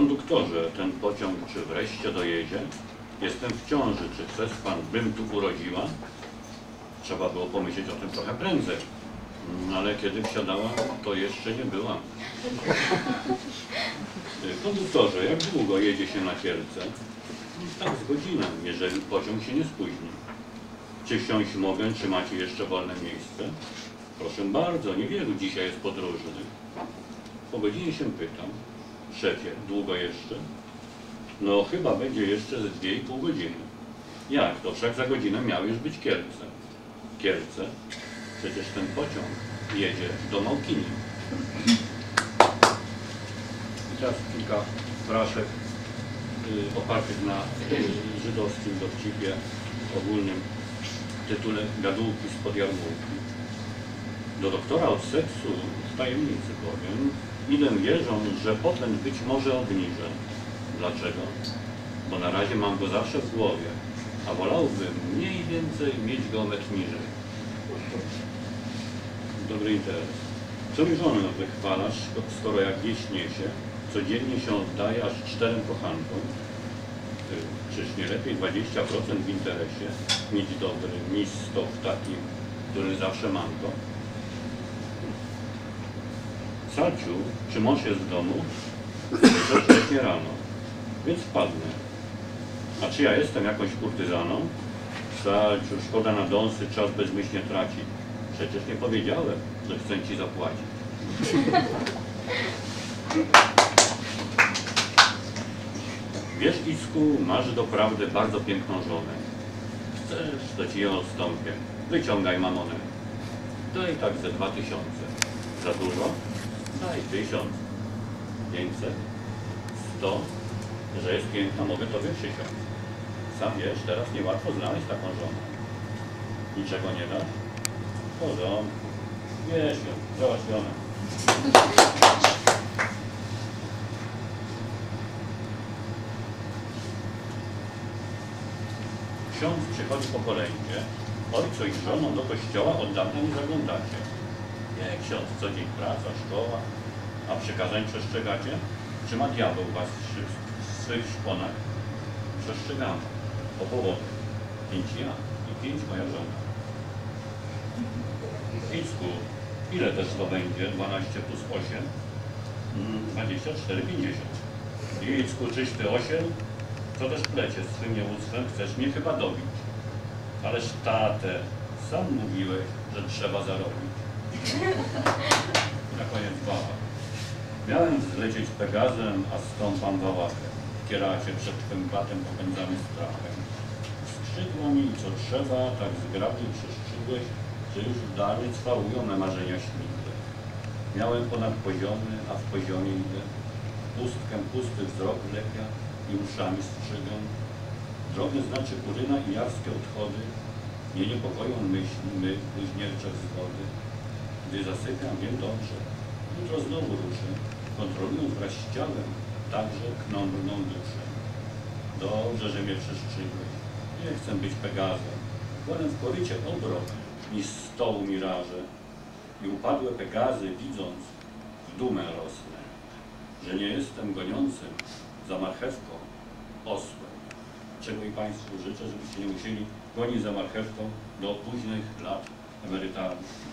Konduktorze, ten pociąg czy wreszcie dojedzie? Jestem w ciąży, czy chcesz pan, bym tu urodziła? Trzeba było pomyśleć o tym trochę prędzej. Mm, Ale kiedy wsiadała, to jeszcze nie była. Y, Konduktorze, jak długo jedzie się na Kielce? Tak z godzinę, jeżeli pociąg się nie spóźni. Czy wsiąść mogę, czy macie jeszcze wolne miejsce? Proszę bardzo, niewielu dzisiaj jest podróżnych. Po godzinie się pytam. Szefie, długo jeszcze? No chyba będzie jeszcze z dwie i pół godziny. Jak to? Wszak za godzinę miały już być Kielce. Kielce? Przecież ten pociąg jedzie do Małkini. I teraz kilka fraszek y, opartych na y, żydowskim dowcipie ogólnym tytule Gadułki spod jarmułki. Do doktora od seksu w tajemnicy powiem, idę wierzą, że potem być może obniżę. Dlaczego? Bo na razie mam go zawsze w głowie, a wolałbym mniej więcej mieć go metr niżej. Dobry interes. Co mi żonę wychwalasz, skoro jak gdzieś niesie, codziennie się oddaje aż czterem kochankom? Czyż nie lepiej 20% w interesie mieć dobry 100 w takim, który zawsze mam go? Salciu, czy mąż jest w domu? Że wcześnie rano, więc wpadnę. A czy ja jestem jakąś kurtyzaną? Salciu, szkoda na dąsy, czas bezmyślnie tracić. Przecież nie powiedziałem, że chcę ci zapłacić. Wiesz, Isku, masz doprawdy bardzo piękną żonę. Chcesz, to ci ją odstąpię. Wyciągaj mamonę. Daj tak ze dwa tysiące. Za dużo? Daj tysiąc. Pięćset? Sto? Że jest piękna, mogę tobie przysiąc. Sam wiesz, teraz niełatwo znaleźć taką żonę. Niczego nie dasz? Porządku. Wiesz ją, załatwione. Ksiądz przychodzi po kolędzie. Ojco i żoną do kościoła od dawna nie zaglądacie. Nie, ksiądz, co dzień praca, szkoła. Przykazań przestrzegacie? Czy ma diabeł was w swych szponach? Przestrzegamy. O powody. Pięć ja i pięć moja żona. Icku, ile też to będzie? 12 plus 8? Mm, 24,50. Icku, czyś ty 8? Co też plecie z swym niełudztwem? Chcesz mnie chyba dobić. Ależ tatę, sam mówiłeś, że trzeba zarobić. Na koniec. Miałem zlecieć Pegazem, a stąpam wałachem. Kieracie przed twym batem popędzany strachem. Skrzydła mi co trzeba, tak zgrabnie przeszczygłeś, że już dalej cwałują me marzenia śmigłe. Miałem ponad poziomy, a w poziomie idę. Pustkę pusty wzrok wlepia i uszami strzygam. Drogę znaczy kuryna i jarskie odchody. Nie niepokoją myśli my, bluźnierczych z wody. Gdy zasypiam, wiem dobrze. Jutro znowu ruszę, kontrolując wraz z ciałem także knomrną duszę. Dobrze, że mnie przestrzygłeś. Nie chcę być Pegazem. Wolę w korycie obrok niż stołu miraże. I upadłe Pegazy, widząc, w dumę rosnę, że nie jestem goniącym za marchewką osłem. Czego i Państwu życzę, żebyście nie musieli gonić za marchewką do późnych lat emerytalnych.